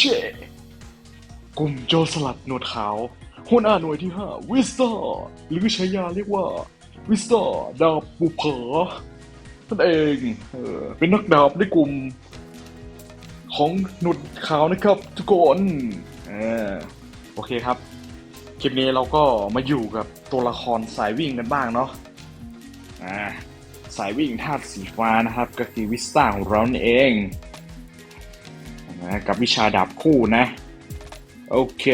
ชให้เชกลุ่มโจรสลัดหนวดขาวหัวหน้าหน่วยที่ห้าวิสตาหรือฉายาเรียกว่า วิสตาดาบบุเผอนั่นเองเออเป็นนักดาบในกลุ่ม ของหนุดขาวนะครับ ทุกคนออโอเคครับ คลิปนี้เราก็มาอยู่กับตัวละครสายวิ่งกันบ้างเนาะอ่าสายวิ่งธาตุสีฟ้านะครับ ก็คือวิสตาของเรานี่เอง นะกับวิชาดาบคู่นะ โอเค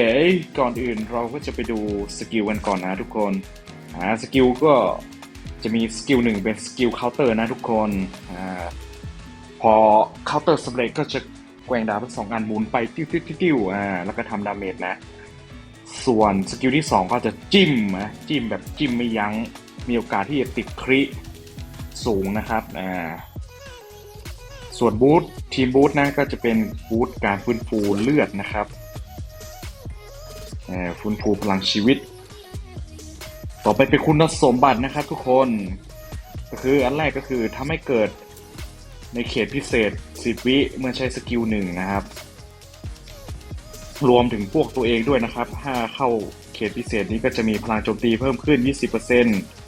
ก่อนอื่นเราก็จะไปดูสกิลกันก่อนนะทุกคนอ่าสกิลก็จะมีสกิลหนึ่งเป็นสกิลเคาน์เตอร์นะทุกคนอ่าพอเคาน์เตอร์สำเร็จก็จะแกว่งดาบทั้งสองอันหมุนไปติ้วติ้วติ้วติ้วอ่าแล้วก็ทำดาเมจนะ ส่วนสกิลที่2ก็จะจิ้มนะจิ้มแบบจิ้มไม่ยัง้งมีโอกาสที่จะติดคริสูงนะครับอ่า ส่วนบูททีมบูทนะก็จะเป็นบูทการฟื้นฟูเลือดนะครับฟื้นฟูพลังชีวิต ต่อไปเป็นคุณสมบัตินะครับทุกคนก็คืออันแรกก็คือทำให้เกิดในเขตพิเศษ10วิเมื่อใช้สกิลหนึ่งนะครับ รวมถึงพวกตัวเองด้วยนะครับ ถ้าเข้าเขตพิเศษนี้ก็จะมีพลังโจมตีเพิ่มขึ้น 20%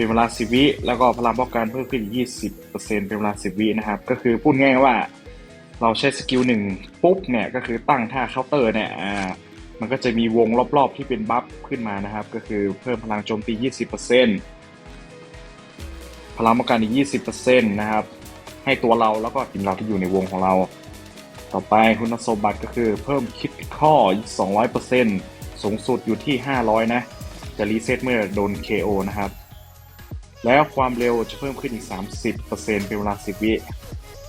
เป็นเวลา 10 วิแล้วก็พลังป้องกันเพิ่มขึ้นอีก20%เป็นเวลา 10 วินะครับ ก็คือพูดง่ายว่า เราใช้สกิลหนึ่งปุ๊บเนี่ยก็คือตั้งท่าเคาน์เตอร์เนี่ยอ่ามันก็จะมีวงรอบๆที่เป็นบัฟขึ้นมานะครับ ก็คือเพิ่มพลังโจมตี 20%พลังป้องกันอีก 20%นะครับ ให้ตัวเราแล้วก็ทีมเราที่อยู่ในวงของเรา ต่อไปคุณสมบัติก็คือเพิ่มคิดข้อ 200%สูงสุดอยู่ที่ 500 นะ จะรีเซ็ตเมื่อโดน KO นะครับ แล้วความเร็วจะเพิ่มขึ้นอีก 30%เป็นเวลา 10 วิ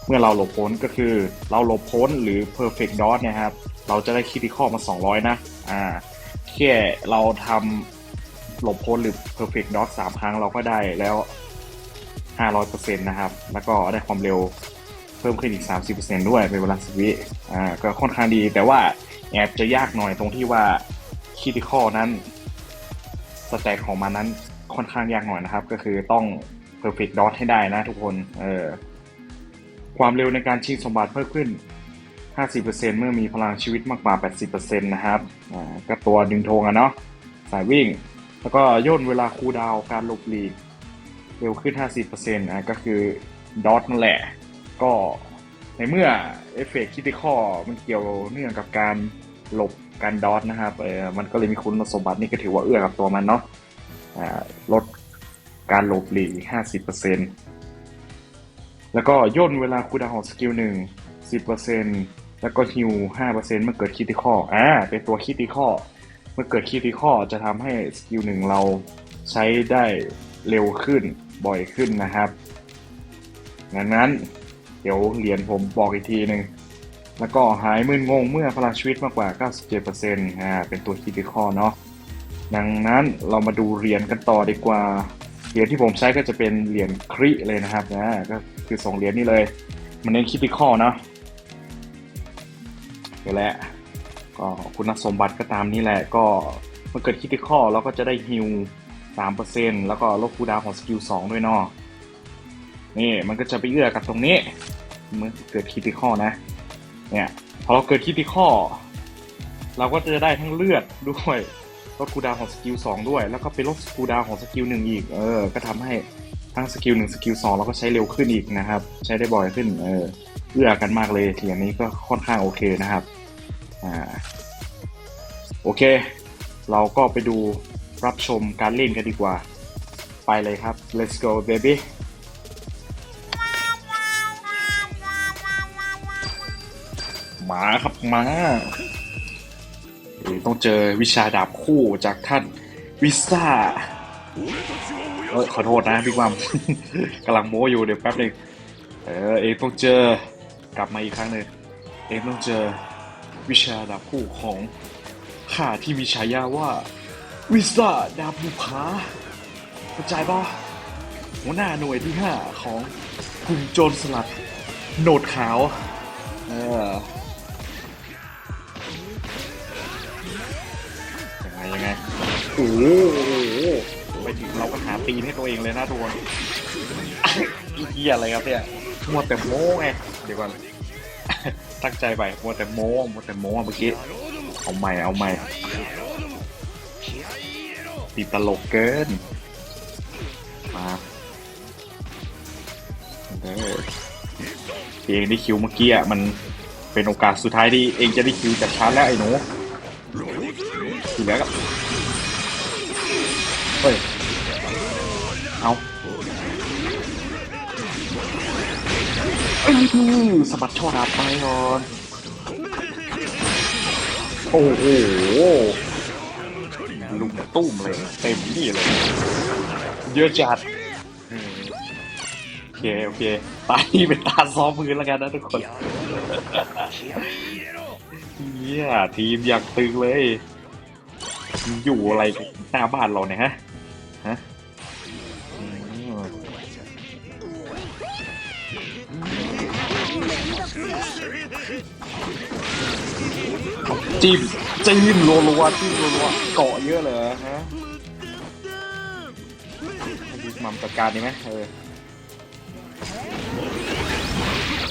เมื่อเราหลบพ้นก็คือเราหลบพ้นหรือ perfect dodge นี่ยครับ เราจะได้คิดข้อมา 200 นะ อ่าแค่เราทำหลบพ้นหรือ perfect dodge 3ครั้งเราก็ได้แล้ว 500%นะครับ แล้วก็ได้ความเร็วเพิ่มขึ้นอีก 30%ด้วยเป็นเวลา 10 วิ อ่า ก็ค่อนข้างดี แต่ว่าแอบจะยากหน่อยตรงที่ว่าคิดข้อนั้น สแต็กของมันนั้น ค่อนข้างยากหน่อยนะครับ ก็คือต้อง perfect dot ให้ได้นะทุกคนเออความเร็วในการชิงสมบัติเพิ่มขึ้น 50%เมื่อมีพลังชีวิตมากกว่า 80%นะครับก็ตัวดึงธงอะเนาะสายวิ่ง แล้วก็ย่นเวลาคูดาวการหลบหลีกเร็วขึ้น 50%อะก็คือดอทนั่นแหละ ก็ในเมื่อเอฟเฟกต์คิติคอมันเกี่ยวเนื่องกับการหลบการดอทนะครับเออมันก็เลยมีคุณสมบัตินี่ก็ถือว่าเอื้อกับตัวมันเนาะ ลดการหลบหลีก 50%แล้วก็ย่นเวลาคูดาวน์ของสกิลหนึ่ง10%แล้วก็ฮิว5%เมื่อเกิดคิติคออ่าเป็นตัวคิติคอเมื่อเกิดคิติคอจะทำให้สกิลหนึ่งเราใช้ได้เร็วขึ้นบ่อยขึ้นนะครับดังนั้นเดี๋ยวเหรียญผมบอกอีกทีหนึ่งแล้วก็หายมึนงงเมื่อพลังชีวิตมากกว่า 97%อ่าเป็นตัวคิดข้อเนาะ ดังนั้นเรามาดูเหรียญกันต่อดีกว่า เหรียญที่ผมใช้ก็จะเป็นเหรียญคริเลยนะครับนะก็คือสองเหรียญนี้เลย มันเน้นคิดข้อเนาะเดี๋ยวแหละก็คุณสมบัติก็ตามนี้แหละ ก็เมื่อเกิดคิดข้อเราก็จะได้ฮิว3%แล้วก็ลบคูดาวของสกิล2ด้วยเนาะนี่มันก็จะไปเอื้อกับตรงนี้เมื่อเกิดคิดข้อนะเนี่ยพอเราเกิดคิดข้อเราก็จะได้ทั้งเลือดด้วย ลดคูดาวของสกิล2ด้วย แล้วก็ไปลดคูดาวของสกิล1อีก เออ ก็ทำให้ทั้งสกิล1สกิล2เราก็ใช้เร็วขึ้นอีกนะครับ ใช้ได้บ่อยขึ้น เออ เอื้อกันมากเลยอย่างนี้ก็ค่อนข้างโอเคนะครับ อ่า โอเค เราก็ไปดูรับชมการเล่นกันดีกว่า ไปเลยครับ let's go baby มาครับมา ต้องเจอวิชาดาบคู่จากท่านวิซ่าเออขอโทษนะพี่ความกำลังโม้อยู่เดี๋ยวแป๊บนึงเออเองต้องเจอกลับมาอีกครั้งหนึ่งเองต้องเจอวิชาดาบคู่ของข้าที่มีฉายาว่าวิซ่าดาบบุพาเข้าใจปะหัวหน้าหน่วยที่ห้าของกลุ่มโจรสลัดโหนดขาว เออ อ้โหไปถึงเราก็หาตีนให้ตัวเองเลยนะทุกคนอีเกียอะไรครับเนี่ยมัวแต่โม้ไงเดี๋ยวก่อนตั้งใจไปมัวแต่โม้มัวแต่โม้เมื่อกี้เอาใหม่เอาใหม่ติดตลกเกินมาเด้อเองได้คิวเมื่อกี้อะมันเป็นโอกาสสุดท้ายที่เองจะได้คิวจากชาร์จแล้วไอ้หนูทีแล้วก็ เฮ้ย เอาเอ้ยสะบัดช่อดาบไปก่อนโอ้โหลุมตุ้มเลย เต็มที่เลย เยอะจัดโอเค โอเคตาที่เป็นตาซ้อมมือแล้วกันนะทุกคนเฮียทีมอยากตึงเลย อยู่อะไรหน้าบ้านเราเนี่ยฮะ จิ้มจิ้มรัวๆจิ้มรัวๆเกาะเยอะเลยฮะให้บิ๊กมัมจัดการดีไหมเออ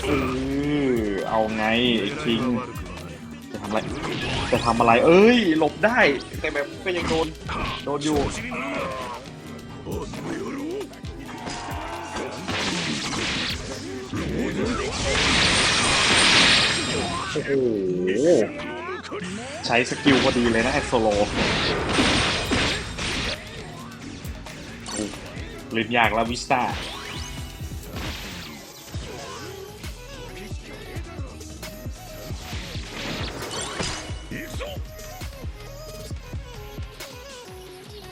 เออเอาไงไอ้คิงจะทำอะไรจะทำอะไร เอ้ย หลบได้ แต่แบบก็ยังโดน โดนอยู่ โอ้โห ใช้สกิลพอดีเลยนะไอโซโลโอ้เล่นยากแล้ววิสตา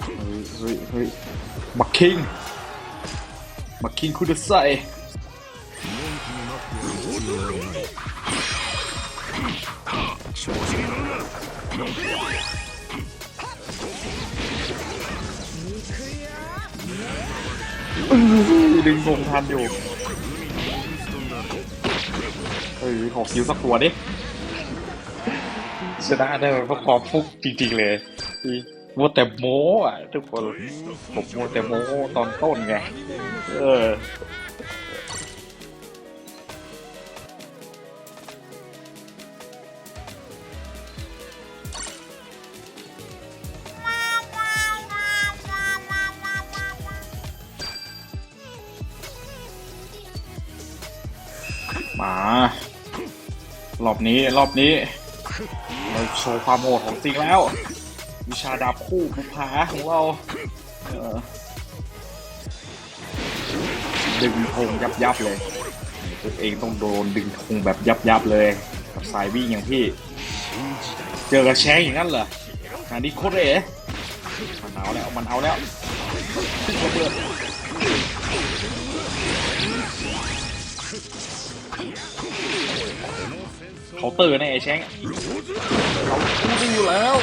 เฮ้ยเฮ้ยเฮ้ยบักคิงบักคิงคุดไซ ดึงวงทันอยู่ เฮ้ย ขอคิวสักตัวดิ ชนะได้เพราะความฟุกจริงๆเลยมัวแต่โม้อะทุกคน ผมมัวแต่โม้ตอนต้นไง เออ มา รอบนี้รอบนี้ เราโชว์ความโหดของจริงแล้ว วิชาดาบคู่บุพาของเราเออดึงธงยับยับเลยตัวเองต้องโดนดึงธงแบบยับยับเลยกับสายวิ่งอย่างพี่ เจอกับแชงอย่างนั้นเหรองานนี้โคตรเอ๋มันเอาแล้วมันเอาแล้วระเบิด เขาน์เตอร์ในไอ้แชงเราพูดได้อยู่แล้ว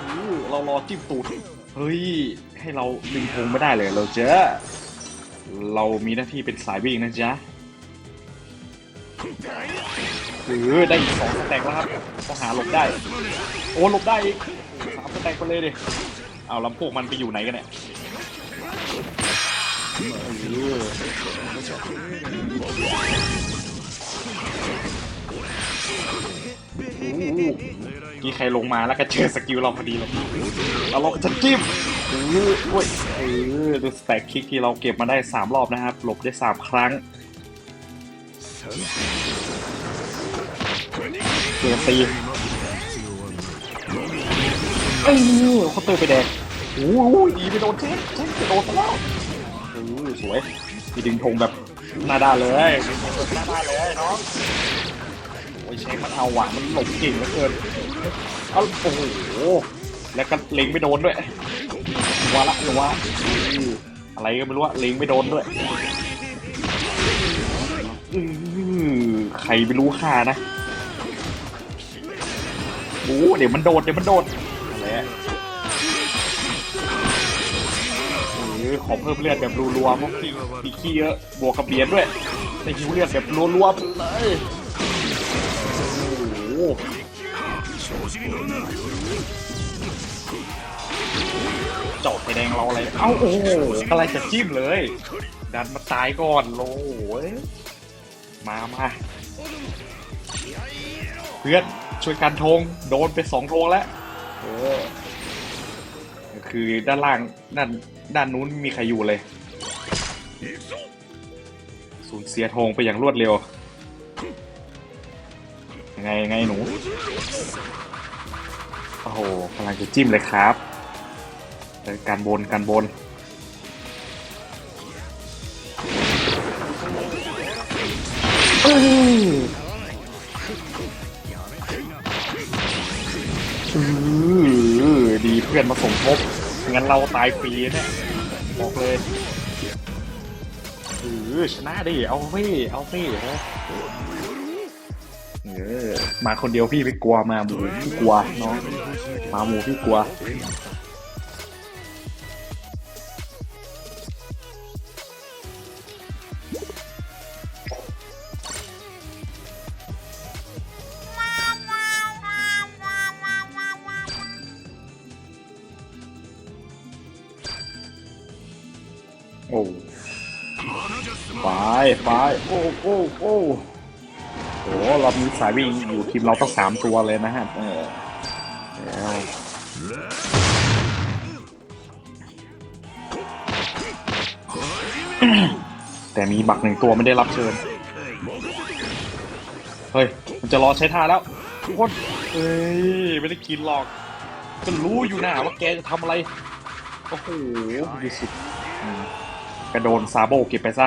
อู้เรารอจิ้มตูดเฮ้ย ให้เราดึงธงไม่ได้เลยเราเจอเรามีหน้าที่เป็นสายวิ่งนะจ๊ะคือได้อีกสองสแต็กแล้วครับต้องหาหลบได้ โอ้หลบได้อีกสามสแต็กไปเลยดิเอาลำพวกมันไปอยู่ไหนกันเนี่ย กี่ใครลงมาแล้วก็เจอสกิลเราพอดีเลยแล้วเราก็จะจิ้มเออโอ้ยเออดูสแต็กคิกที่เราเก็บมาได้สามรอบนะครับ หลบได้สามครั้งเกียตีเออเขาเตอร์ไปแดงโอ้โหดีไปโดนเช็คเช็คจะโดนซะแล้วเออสวยมีดึงธงแบบหน้าด้านเลยหน้าด้านเลยน้อง โอ้ยเช็คมันเอาหว่ะมันหลบเก่งเหลือเกินเอาโอ้โหแล้วก็เล็งไม่โดนด้วยหัวละหัวอื้ออะไรก็ไม่รู้อะเล็งไม่โดนด้วยอือใครไม่รู้ค่านะโอ้เดี๋ยวมันโดดเดี๋ยวมันโดดอะไรอะเออขอเพิ่มเลือดแบบรัวๆเพราะพี่พี่ขี้เยอะบวกกับเบียนด้วยแต่หิวเลือดแบบรัวๆไปเลย เจาะไฟแดงเราอะไร เอ้าโอ้โหอะไรจะจิ้มเลย ดันมาตายก่อนโลยมามาเพื่อนช่วยกันธงโดนไปสองธงแล้วเออคือด้านล่างด้านด้านนู้นมีใครอยู่เลย สูญเสียธงไปอย่างรวดเร็ว ไงยังไงหนู โอ้โหกำลังจะจิ้มเลยครับเออการบนการบนดีเพื่อนมาสมทบ งั้นเราตายฟรีเนี่ยบอกเลยเออชนะดิ เอาเว้ยเอาเว้ยฮะเมาคนเดียวพี่ไม่กลัวมาหมูพี่กลัวเนาะมาหมูพี่กลัวโอ้ไปไปโอ้โอ้โอ้ โหเรามีสายวิ่งอยู่ทีมเราต้องสามตัวเลยนะฮะเออแล้วแต่มีบักหนึ่งตัวไม่ได้รับเชิญ เฮ้ย มันจะรอใช้ท่าแล้วทุกคนเอ้ย ไม่ได้กินหรอกก็รู้อยู่นะว่าแกจะทำอะไร โอ้โหดูสิอืมกระโดนซาโบเก็บไปซะ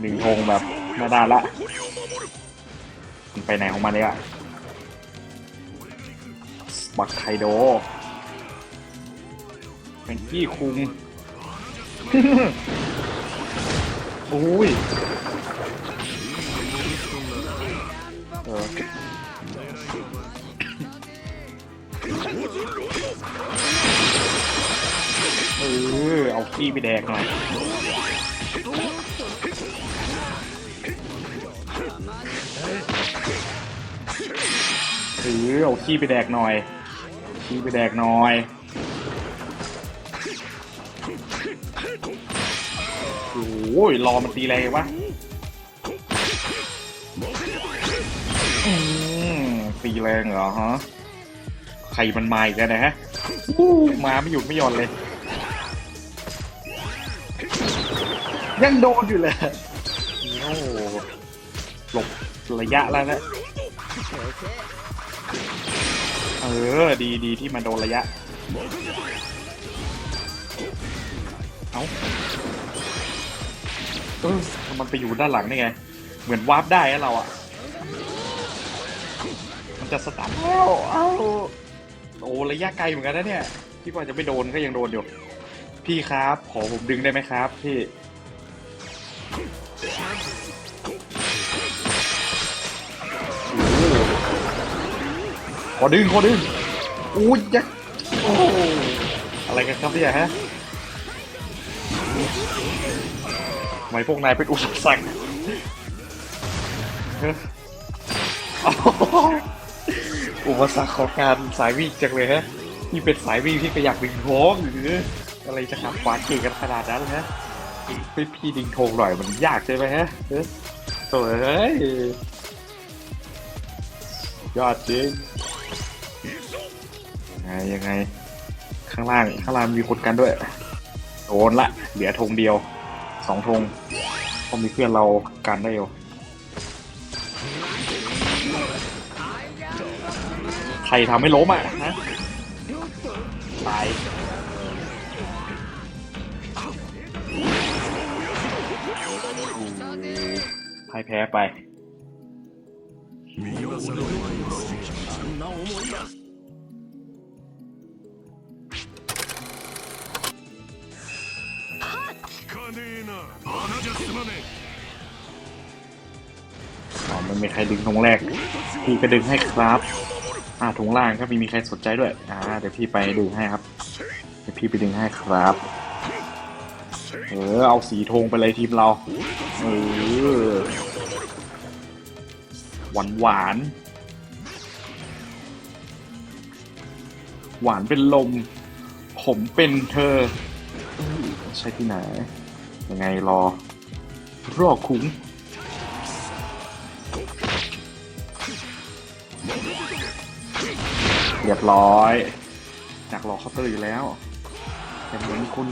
หนึ่งธงแบบหน้าด้านละมัน ไปไหนของมันเนี่ยบักไคโดเป็นกี้คุงโอ้ยเออเออเอาขี้ไปแดกหน่อย ถือเอาขี้ไปแดกหน่อย ขี้ไปแดกหน่อยโอ้ยรอมันตีแรงวะอืมตีแรงเหรอฮะใครมันมาอีกแล้วนะฮะมาไม่หยุดไม่หย่อนเลย ยังโดนอยู่เลยโอ้หลบระยะแล้วนะ เออ ดีดีที่มันโดนระยะ เอาเออมันไปอยู่ด้านหลังนี่ไง เหมือนวาร์ปได้อะเราอะมันจะสตาร์ทแล้วเอาโอ้ระยะไกลเหมือนกันนะเนี่ยพี่กว่าจะไม่โดนก็ยังโดนอยู่ พี่ครับ ขอผมดึงได้ไหมครับ พี่ ขอดึงขอดึงอู้ยักโอ้อะไรกันครับเนี่ยฮะทำไมพวกนายเป็นอุปสรรคอ้าวอุปสรรคของการสายวิ่งจังเลยฮะที่เป็นสายวิ่งที่ก็อยากดึงโค้งหรืออะไรจะขับขวาเก่งกันขนาดนั้นฮะพี่พี่ดึงโทงหน่อยมันยากใช่ไหมฮะเฮ้ยโถ่เอ้ยยอดจริง ไงยังไง ข้างล่างข้างล่างมีคนกันด้วยโดนละ เหลือธงเดียวสองธงเพราะมีเพื่อนเรากันได้อยู่ใครทำให้ล้มอะฮะตายพ่ายแพ้ไป ねえな穴じゃ済まね อ๋อมันมีใครดึงธงแรก พี่ก็ดึงให้ครับ อ่าธงล่างก็ไม่มีใครสนใจด้วย อ่า เดี๋ยวพี่ไปดึงให้ครับ เดี๋ยวพี่ไปดึงให้ครับ เออ เอาสีธงไปเลยทีมเรา เออ หวานหวาน หวานเป็นลม ผมเป็นเธอเอ้ยใช่ที่ไหน ยังไงรอ รอคุ้มเรียบร้อยอยากรอเคาเตอร์อยู่แล้วแต่เหมือนคุณ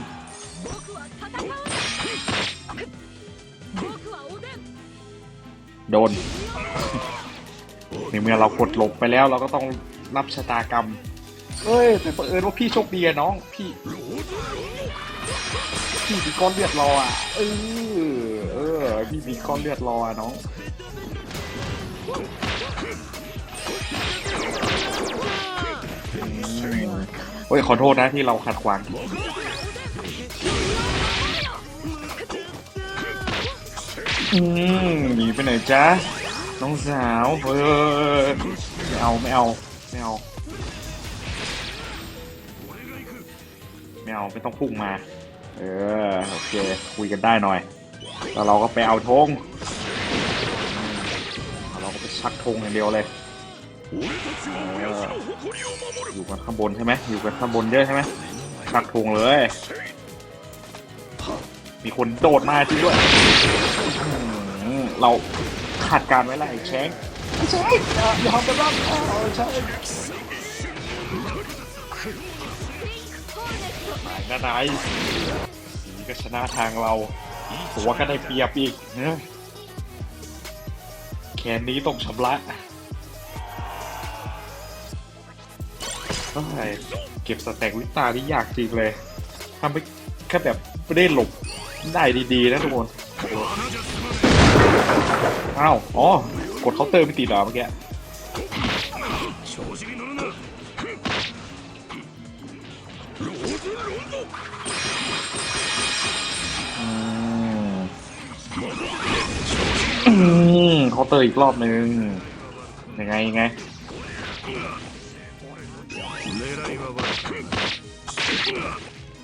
โดนในเมื่อเรากดหลบไปแล้วเราก็ต้องรับชะตากรรมเอ้ยแต่เผอิญว่าพี่โชคดีอะน้องพี่ พี่มีก้อนเลือดรออะเออเออพี่มีก้อนเลือดรออะน้องอืมโอ้ยขอโทษนะที่เราขัดขวางอืมหนีไปไหนจ๊ะน้องสาวเออไม่เอาไม่เอาไม่เอาไม่เอาไม่ต้องพุ่งมา เออโอเคคุยกันได้หน่อย แล้วเราก็ไปเอาธงเราก็ไปชักธงอย่างเดียวเลยอยู่กันข้างบนใช่ไหมอยู่กันข้างบนเยอะใช่ไหมชักธงเลย มีคนโดดมาจริงด้วยเราขาดการไว้ละไอ้แชงไอ้แชงยอมไปบ้าไอ้แชง นะนายสีก็ชนะทางเราตัวก็ได้เปรียบอีกนะแคนนี้ต้องชำระเฮ้เก็บสแต็กวิตานี่ยากจริงเลยทำไปแค่แบบไม่ได้หลบได้ดีๆนะทุกคนอ้าว อ๋อ กดเคาน์เตอร์ไม่ติดหรอเมื่อกี้ เขาเตอร์อีกรอบนึง ยังไงไง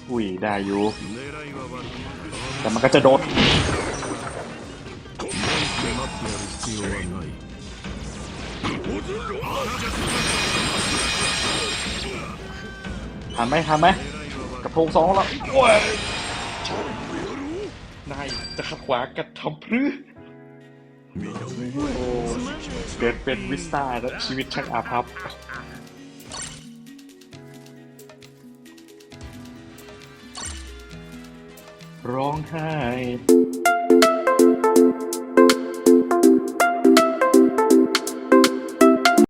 อุ้ยได้อยู่แต่มันก็จะโดดทำไหมทำไหมกระโปรงสองแล้วอนายจะขัดขวากับทำพื้อ เกิดเป็นวิสตาแล้วชีวิตช่างอาภัพร้องไห้